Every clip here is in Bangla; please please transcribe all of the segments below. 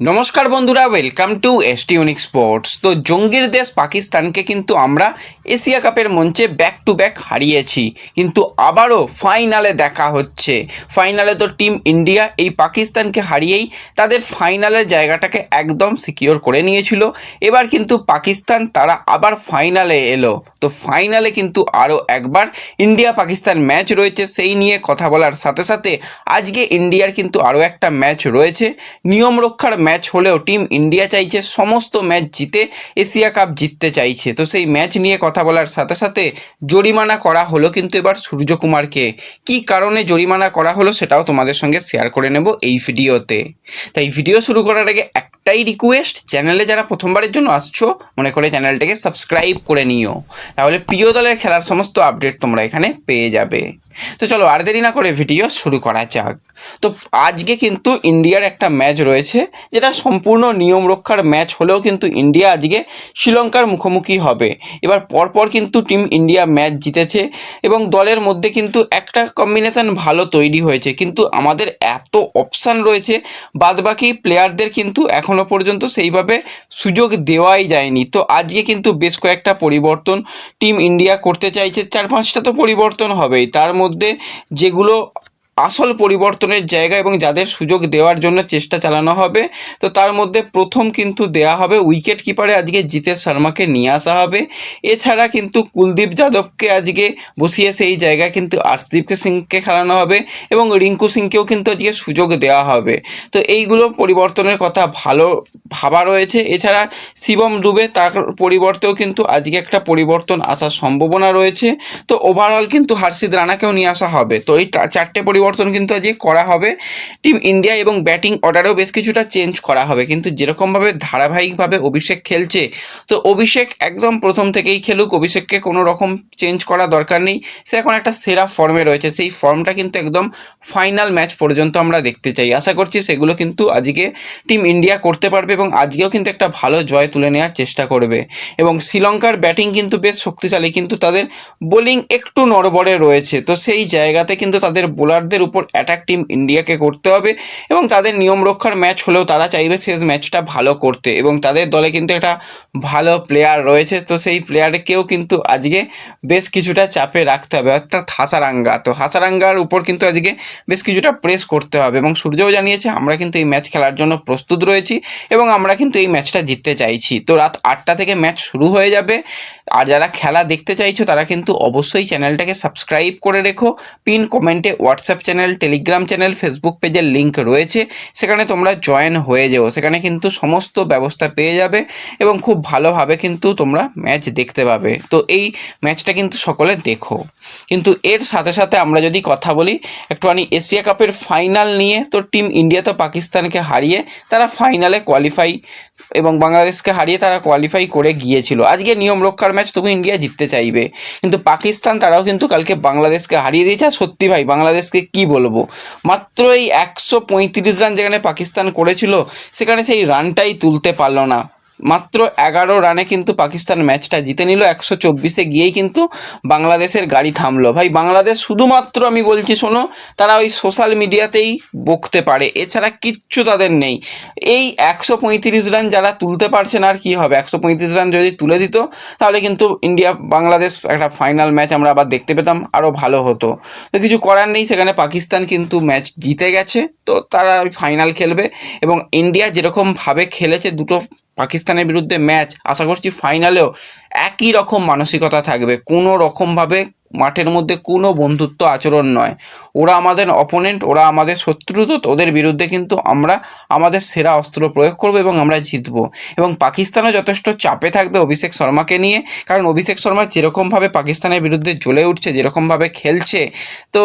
নমস্কার বন্ধুরা welcome to ST unique sports তো জঙ্গির দেশ পাকিস্তানকে কিন্তু আমরা এশিয়া কাপের মঞ্চে ব্যাক টু ব্যাক হারিয়েছি, কিন্তু আবারও ফাইনালে দেখা হচ্ছে। ফাইনালে তো টিম ইন্ডিয়া এই পাকিস্তানকে হারিয়েই তাদের ফাইনালের জায়গাটাকে একদম সিকিওর করে নিয়েছিল। এবার কিন্তু পাকিস্তান তারা আবার ফাইনালে এলো। তো ফাইনালে কিন্তু আরও একবার ইন্ডিয়া পাকিস্তান ম্যাচ রয়েছে, সেই নিয়ে কথা বলার সাথে সাথে আজকে ইন্ডিয়ার কিন্তু আরও একটা ম্যাচ রয়েছে। নিয়ম রক্ষার ম্যাচ হলেও টিম ইন্ডিয়া চাইছে সমস্ত ম্যাচ জিতে এশিয়া কাপ জিততে চাইছে। তো সেই ম্যাচ নিয়ে কথা বলার সাথে সাথে জরিমানা করা হলো কিন্তু এবার সূর্যকুমারকে। কি কারণে জরিমানা করা হলো সেটাও তোমাদের সঙ্গে শেয়ার করে নেব এই ভিডিওতে। তাই ভিডিও শুরু করার আগে একটাই রিকোয়েস্ট চ্যানেলে যারা প্রথমবারের জন্য আসছো, মনে করে চ্যানেলটাকে সাবস্ক্রাইব করে নিও। তাহলে প্রিয় দলের খেলার সমস্ত আপডেট তোমরা এখানে পেয়ে যাবে। তো চলো আর দেরি না করে ভিডিও শুরু করা যাক। তো আজকে কিন্তু ইন্ডিয়ার একটা ম্যাচ রয়েছে, যেটা সম্পূর্ণ নিয়ম রক্ষার ম্যাচ হলেও কিন্তু ইন্ডিয়া আজকে শ্রীলঙ্কার মুখোমুখি হবে। এবার পরপর কিন্তু টিম ইন্ডিয়া ম্যাচ জিতেছে এবং দলের মধ্যে কিন্তু একটা কম্বিনেশন ভালো তৈরি হয়েছে। কিন্তু আমাদের এত অপশান রয়েছে, বাদবাকি প্লেয়ারদের কিন্তু এখনও পর্যন্ত সেইভাবে সুযোগ দেওয়াই যায়নি। তো আজকে কিন্তু বেশ কয়েকটা পরিবর্তন টিম ইন্ডিয়া করতে চাইছে। চার পাঁচটা তো পরিবর্তন হবেই। তার মধ্যে যেগুলো আসল পরিবর্তনের জায়গা এবং যাদের সুযোগ দেওয়ার জন্য চেষ্টা চালানো হবে। তো তার মধ্যে প্রথম কিন্তু দেয়া হবে উইকেট কিপারে আজকে জিতেশ শর্মাকে নিয়ে আসা হবে। এছাড়া কিন্তু কুলদীপ যাদবকে আজকে বসিয়ে সেই জায়গায় কিন্তু আর্শদীপকে সিংকে খেলানো হবে এবং রিঙ্কু সিংকেও কিন্তু আজকে সুযোগ দেওয়া হবে। তো এইগুলো পরিবর্তনের কথা ভালো ভাবা রয়েছে। এছাড়া শিবম ডুবে তার পরিবর্তেও কিন্তু আজকে একটা পরিবর্তন আসার সম্ভাবনা রয়েছে। তো ওভারঅল কিন্তু হার্ষিদ রানাকেও নিয়ে আসা হবে। তো এই চারটে পরিবর্তন কিন্তু আজকে করা হবে। টিম ইন্ডিয়া এবং ব্যাটিং অর্ডারেও বেশ কিছুটা চেঞ্জ করা হবে। কিন্তু যেরকমভাবে ধারাবাহিকভাবে অভিষেক খেলছে, তো অভিষেক একদম প্রথম থেকেই খেলুক। অভিষেককে কোনো রকম চেঞ্জ করা দরকার নেই। সে এখন একটা সেরা ফর্মে রয়েছে। সেই ফর্মটা কিন্তু একদম ফাইনাল ম্যাচ পর্যন্ত আমরা দেখতে চাই। আশা করছি সেগুলো কিন্তু আজকে টিম ইন্ডিয়া করতে পারবে এবং আজকেও কিন্তু একটা ভালো জয় তুলে নেওয়ার চেষ্টা করবে। এবং শ্রীলঙ্কার ব্যাটিং কিন্তু বেশ শক্তিশালী। কিন্তু তাদের বোলিং একটু নড়বড়ে রয়েছে। তো সেই জায়গাতে কিন্তু তাদের বোলারদের উপর অ্যাটাক টিম ইন্ডিয়াকে করতে হবে এবং তাদের নিয়ম রক্ষার ম্যাচ হলেও তারা চাইবে শেষ ম্যাচটা ভালো করতে এবং তাদের দলে কিন্তু একটা ভালো প্লেয়ার রয়েছে। তো সেই প্লেয়ারকেও কিন্তু আজকে বেশ কিছুটা চাপে রাখতে হবে। অর্থাৎ হাসারাঙ্গা। তো হাসারাঙ্গার উপর কিন্তু আজকে বেশ কিছুটা প্রেস করতে হবে এবং সূর্যও জানিয়েছে, আমরা কিন্তু এই ম্যাচ খেলার জন্য প্রস্তুত রয়েছি এবং আমরা কিন্তু এই ম্যাচটা জিততে চাইছি। তো রাত আটটা থেকে ম্যাচ শুরু হয়ে যাবে। আর যারা খেলা দেখতে চাইছো, তারা কিন্তু অবশ্যই চ্যানেলটাকে সাবস্ক্রাইব করে রেখো। পিন কমেন্টে WhatsApp channel, Telegram channel, Facebook পেজের লিঙ্ক রয়েছে। সেখানে তোমরা জয়েন হয়ে যেও। সেখানে কিন্তু সমস্ত ব্যবস্থা পেয়ে যাবে এবং খুব ভালোভাবে কিন্তু তোমরা ম্যাচ দেখতে পাবে। তো এই ম্যাচটা কিন্তু সকলে দেখো। কিন্তু এর সাথে সাথে আমরা যদি কথা বলি, একটুখানি এশিয়া কাপের ফাইনাল নিয়ে, তো টিম ইন্ডিয়া তো পাকিস্তানকে হারিয়ে তারা ফাইনালে কোয়ালিফাই এবং বাংলাদেশকে হারিয়ে তারা কোয়ালিফাই করে গিয়েছিল। আজকে নিয়ম রক্ষার ম্যাচ তবু ইন্ডিয়া জিততে চাইবে। কিন্তু পাকিস্তান তারাও কিন্তু কালকে বাংলাদেশকে হারিয়ে দিয়েছে। সত্যি ভাই, বাংলাদেশকে কি বলব? মাত্র এই একশো পঁয়ত্রিশ রান যেখানে পাকিস্তান করেছিল, সেখানে সেই রানটাই তুলতে পারল না। মাত্র এগারো রানে কিন্তু পাকিস্তান ম্যাচটা জিতে নিল একশো চব্বিশে। গিয়েই কিন্তু বাংলাদেশের গাড়ি থামলো। ভাই, বাংলাদেশ শুধুমাত্র আমি বলছি, শোনো, তারা ওই সোশ্যাল মিডিয়াতেই বকতে পারে। এছাড়া কিচ্ছু তাদের নেই। এই একশো পঁয়ত্রিশ রান যারা তুলতে পারছে না, আর কী হবে? একশো পঁয়ত্রিশ রান যদি তুলে দিত, তাহলে কিন্তু ইন্ডিয়া, বাংলাদেশ একটা ফাইনাল ম্যাচ আমরা আবার দেখতে পেতাম, আরও ভালো হতো। তো কিছু করার নেই, সেখানে পাকিস্তান কিন্তু ম্যাচ জিতে গেছে। তো তারা ফাইনাল খেলবে এবং ইন্ডিয়া যেরকমভাবে খেলেছে, দুটো পাকিস্তানের বিরুদ্ধে ম্যাচ আশা করছি ফাইনালেও একই রকম মানসিকতা থাকবে। কোনো রকমভাবে মাঠের মধ্যে কোনো বন্ধুত্ব আচরণ নয়। ওরা আমাদের অপোনেন্ট ওরা আমাদের শত্রু তো ওদের বিরুদ্ধে কিন্তু আমরা আমাদের সেরা অস্ত্র প্রয়োগ করব এবং আমরা জিতবো। এবং পাকিস্তানও যথেষ্ট চাপে থাকবে অভিষেক শর্মাকে নিয়ে, কারণ অভিষেক শর্মা যেরকমভাবে পাকিস্তানের বিরুদ্ধে জ্বলে উঠছে, যেরকমভাবে খেলছে, তো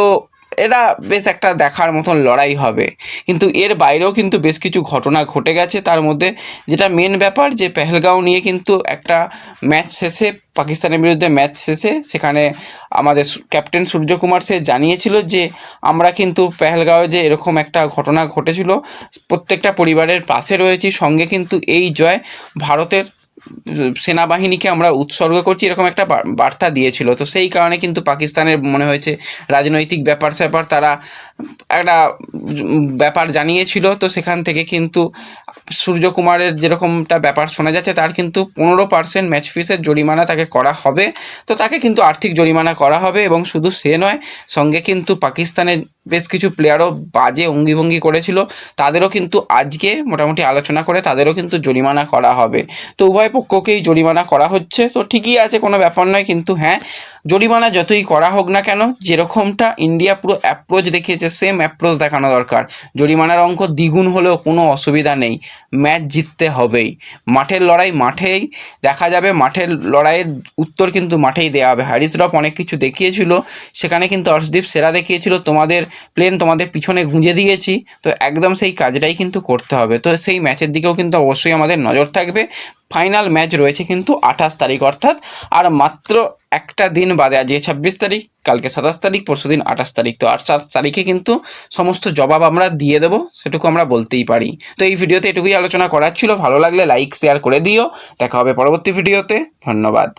এটা বেশ একটা দেখার মতন লড়াই হবে। কিন্তু এর বাইরেও কিন্তু বেশ কিছু ঘটনা ঘটে গেছে। তার মধ্যে যেটা মেন ব্যাপার যে পেহেলগাঁও নিয়ে কিন্তু একটা ম্যাচ শেষে, পাকিস্তানের বিরুদ্ধে ম্যাচ শেষে সেখানে আমাদের ক্যাপ্টেন সূর্যকুমার সে জানিয়েছিল যে আমরা কিন্তু পেহেলগাঁওয়ে যে এরকম একটা ঘটনা ঘটেছিল, প্রত্যেকটা পরিবারের পাশে রয়েছি। সঙ্গে কিন্তু এই জয় ভারতের সেনাবাহিনীকে আমরা উৎসর্গ করছি, এরকম একটা বার্তা দিয়েছিল। তো সেই কারণে কিন্তু পাকিস্তানের মনে হয়েছে রাজনৈতিক ব্যাপার স্যাপার তারা একটা ব্যাপার জানিয়েছিল। তো সেখান থেকে কিন্তু সূর্যকুমারের যেরকমটা ব্যাপার শোনা যাচ্ছে, তার কিন্তু পনেরো পার্সেন্ট ম্যাচ ফিসের জরিমানা তাকে করা হবে। তো তাকে কিন্তু আর্থিক জরিমানা করা হবে এবং শুধু সে নয়, সঙ্গে কিন্তু পাকিস্তানের বেশ কিছু প্লেয়ারও বাজে অঙ্গিভঙ্গি করেছিল। তাদেরও কিন্তু আজকে মোটামুটি আলোচনা করে তাদেরও কিন্তু জরিমানা করা হবে। তো উভয় পক্ষকেই জরিমানা করা হচ্ছে। তো ঠিকই আছে, কোনো ব্যাপার নয়, কিন্তু হ্যাঁ জরিমানা যতই করা হোক না কেন, যেরকমটা ইন্ডিয়া পুরো অ্যাপ্রোচ দেখিয়েছে সেম অ্যাপ্রোচ দেখানো দরকার। জরিমানার অঙ্ক দ্বিগুণ হলেও কোনো অসুবিধা নেই। ম্যাচ জিততে হবেই। মাঠের লড়াই মাঠেই দেখা যাবে। মাঠের লড়াইয়ের উত্তর কিন্তু মাঠেই দেওয়া হবে। হ্যারিস রফ অনেক কিছু দেখিয়েছিল। সেখানে কিন্তু অর্শদীপ সেরা দেখিয়েছিল। তোমাদের প্লেন তোমাদের পিছনে গুঁজে দিয়েছি। তো একদম সেই কাজটাই কিন্তু করতে হবে। তো সেই ম্যাচের দিকেও কিন্তু অবশ্যই আমাদের নজর থাকবে। ফাইনাল ম্যাচ রয়েছে কিন্তু আঠাশ তারিখ অর্থাৎ আর মাত্র একটা দিন বাদে আজকে ছাব্বিশ তারিখ, কালকে সাতাশ তারিখ, পরশু দিন আঠাশ তারিখ। তো আট সাত তারিখে কিন্তু সমস্ত জবাব আমরা দিয়ে দেবো, সেটুকু আমরা বলতেই পারি। তো এই ভিডিওতে এটুকুই আলোচনা করার ছিল। ভালো লাগলে লাইক, শেয়ার করে দিও। দেখা হবে পরবর্তী ভিডিওতে। ধন্যবাদ।